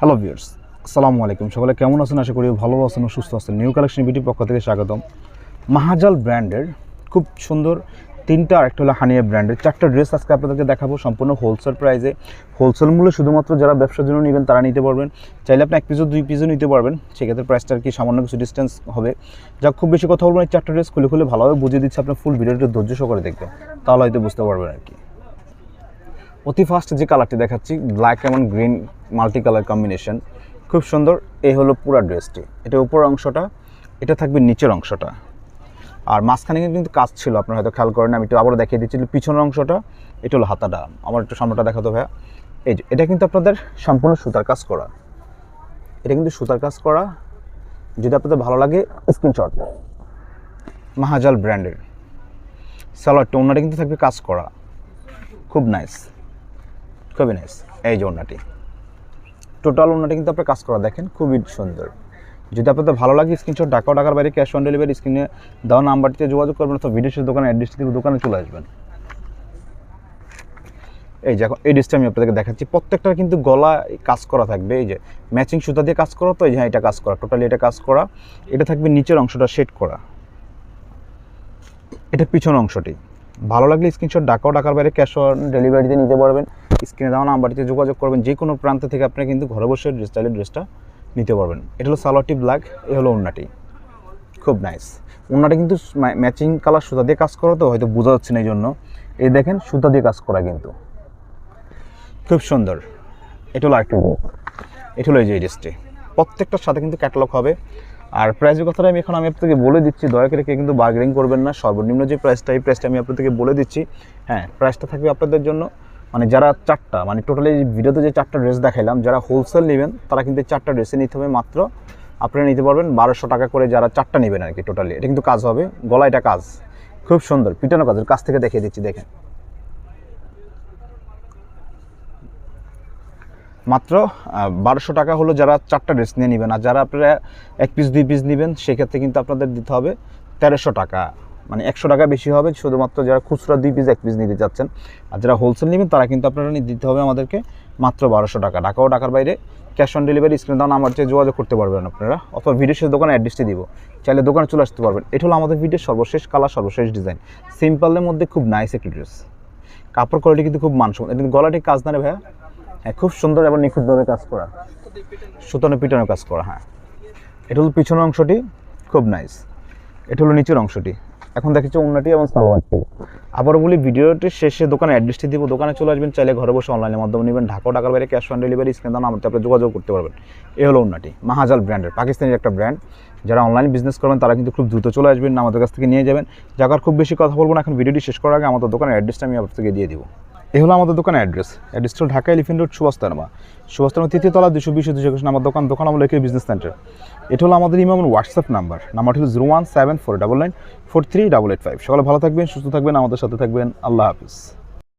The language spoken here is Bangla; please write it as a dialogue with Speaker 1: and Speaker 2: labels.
Speaker 1: হ্যালো ভিউয়ার্স আসসালামু আলাইকুম। সকলে কেমন আছেন? আশা করি ভালো আছেন ও সুস্থ আছেন। নিউ কালেকশন বিটির পক্ষ থেকে স্বাগতম। মাহাজাল ব্র্যান্ডের খুব সুন্দর তিনটা আরেকটা হলো হানিয়া ব্র্যান্ডের চারটা ড্রেস আজকে আপনাদেরকে দেখাবো সম্পূর্ণ হোলসেল প্রাইসে হোলসেল মূল্যে শুধুমাত্র যারা ব্যবসার জন্য নেবেন, তারা নিতে পারবেন। চাইলে আপনি এক পিসও দুই পিসও নিতে পারবেন। সেক্ষেত্রে প্রাইসটা আর কি সামান্য কিছু ডিস্টেন্স হবে। যা খুব বেশি কথা বলবেন এই চারটা ড্রেস খুলে খুলে ভালোভাবে বুঝিয়ে দিচ্ছে। আপনার ফুল ভিডিওটা ধৈর্য সহকারে দেখবেন। তাহলে হয়তো বুঝতে পারবেন আর কি। অতি ফার্স্ট যে কালারটি দেখাচ্ছি ব্ল্যাক এবং গ্রিন মাল্টি কালার কম্বিনেশন খুব সুন্দর। এই হলো পুরো ড্রেসটি এটা উপর অংশটা, এটা থাকবে নিচের অংশটা। আর মাঝখানে কিন্তু কাজ ছিল, আপনারা হয়তো খেয়াল করেন, আমি একটু আবারও দেখিয়ে দিচ্ছি পিছনের অংশটা, এটা হলো হাতাটা। আমার একটু সামনেটা দেখাতো ভাইয়া। এই যে, এটা কিন্তু আপনাদের সম্পূর্ণ সুতার কাজ করা। এটা কিন্তু সুতার কাজ করা। যদি আপনাদের ভালো লাগে স্ক্রিনশট মাহাজাল ব্র্যান্ডের। সালোয়ার টোনাটা কিন্তু থাকবে কাজ করা। খুব নাইস খুবই নাইস এই যে ওড়নাটি। টোটাল ওড়নাটি কিন্তু আপনার কাজ করা দেখেন, খুবই সুন্দর। যদি আপনাদের ভালো লাগে স্ক্রিনশট ঢাকা ও ঢাকার বাইরে ক্যাশ অন ডেলিভারি স্ক্রিনে দেওয়া নাম্বারটিতে যোগাযোগ করবেন অথবা ভিডিও দোকানে অ্যাড্রেস থেকে দোকানে চলে আসবেন। এই যে এখন এই ড্রেসটা আমি আপনাদেরকে দেখাচ্ছি। প্রত্যেকটা কিন্তু গলা কাজ করা থাকবে, এই যে ম্যাচিং সুতা দিয়ে কাজ করা, তো এই যে হ্যাঁ এটা কাজ করা টোটালি এটা কাজ করা। এটা থাকবে নিচের অংশটা শেড করা। এটা পিছন অংশটি। ভালো লাগলে স্ক্রিনশট ডাকাও, ডাকার বাইরে ক্যাশ অন ডেলিভারিতে নিতে পারবেন। স্ক্রিনে দেওয়া নাম্বারটিতে যোগাযোগ করবেন, যে কোনো প্রান্ত থেকে আপনি কিন্তু ঘরে বসে ড্রেস স্টাইলের ড্রেসটা নিতে পারবেন। এটা হলো সালোয়ারটি ব্ল্যাক এ হলো ওড়নাটি। খুব নাইস ওড়নাটা কিন্তু ম্যাচিং কালার সুতা দিয়ে কাজ করা তো হয়তো বোঝা যাচ্ছে না এই জন্য এই দেখেন, সুতা দিয়ে কাজ করা কিন্তু। খুব সুন্দর। এটা হলো আরেকটি এটা হলো এই যে ড্রেসটি প্রত্যেকটার সাথে কিন্তু ক্যাটালগ হবে। আর প্রাইসের কথাটা আমি এখন আমি আপনাকে বলে দিচ্ছি, দয়া করে কেউ কিন্তু বার্গেনিং করবেন না। সর্বনিম্ন যে প্রাইসটা এই প্রাইসটা আমি আপনাদেরকে বলে দিচ্ছি। হ্যাঁ প্রাইসটা থাকবে আপনাদের জন্য মানে যারা চারটা মানে টোটালি ভিডিওতে যে চারটা ড্রেস দেখাইলাম, যারা হোলসেল নেবেন, তারা কিন্তু চারটা ড্রেসে নিতে হবে মাত্র আপনারা নিতে পারবেন বারোশো টাকা করে যারা চারটা নেবেন আর কি টোটালি এটা কিন্তু কাজ হবে গলা এটা কাজ। খুব সুন্দর, পিটানো কাজের কাছ থেকে দেখিয়ে দিচ্ছি, দেখেন। মাত্র বারোশো টাকা হলো যারা চারটা ড্রেস নিয়ে নেবেন, আর যারা আপনারা এক পিস দুই পিস নেবেন, সেক্ষেত্রে কিন্তু আপনাদের দিতে হবে তেরোশো টাকা। মানে একশো টাকা বেশি হবে শুধুমাত্র যারা খুচরা দুই পিস এক পিস নিতে চাচ্ছেন। আর যারা হোলসেল নেবেন, তারা কিন্তু আপনারা দিতে হবে আমাদেরকে মাত্র বারোশো টাকা। ঢাকা ও বাইরে ক্যাশ অন ডেলিভারি স্ক্রিন দাও আমার চেয়ে যোগাযোগ করতে পারবেন আপনারা। অথবা ভিডিও শেষ দোকানে অ্যাড্রেসটি দিব। চাইলে দোকানে চলে আসতে পারবেন। এটা হলো আমাদের ভিডিওর সর্বশেষ কালার সর্বশেষ ডিজাইন সিম্পলের মধ্যে খুব নাইস একটি ড্রেস কাপড় কোয়ালিটি কিন্তু খুব মানসম্মত। এটা কিন্তু গলাটি কাজ না রে ভাইয়া। হ্যাঁ খুব সুন্দর এবং নিখুঁতভাবে কাজ করা। সুতানো পিটানো কাজ করা হ্যাঁ। এটা হলো পিছনের অংশটি, খুব নাইস এটা হলো নিচের অংশটি। এখন দেখেছি অন্যটি এবং সালোয়ারটি আবারও বলি ভিডিওটির শেষে দোকানে অ্যাড্রেসটি দিব। দোকানে চলে আসবেন, চাইলে ঘরে বসে অনলাইনের মাধ্যমে নেবেন। ঢাকা টাকার বাইরে ক্যাশ অন ডেলিভারি স্ক্রিন দাম আমাদের আপনি যোগাযোগ করতে পারবেন। এ হলো অন্যটি মাহাজাল ব্র্যান্ডের পাকিস্তানের একটা ব্র্যান্ড। যারা অনলাইন বিজনেস করবেন, তারা কিন্তু খুব দ্রুত চলে আসবেন, আমাদের কাছ থেকে নিয়ে যাবেন। জায়গার খুব বেশি কথা বলব না, এখন ভিডিওটি শেষ করার আগে আমাদের দোকানের অ্যাড্রেসটা আমি আপনার থেকে দিয়ে দিব। এই হলো আমাদের দোকানের অ্যাড্রেস। অ্যাড্রেসটা ঢাকা এলিফেন্ট রোড সুভাষতারমা সুভাষতারমা তৃতীয় তলা দুশো বিশ দুশো একুশ আমার দোকান দোকান আমল লেখে বিজনেস সেন্টার এটা হলো আমাদের ইমাম হোয়াটসঅ্যাপ নাম্বার নাম্বার হলো zero one seven four double nine four three double eight five সকালে ভালো থাকবেন, সুস্থ থাকবেন, আমাদের সাথে থাকবেন। আল্লাহ হাফিজ।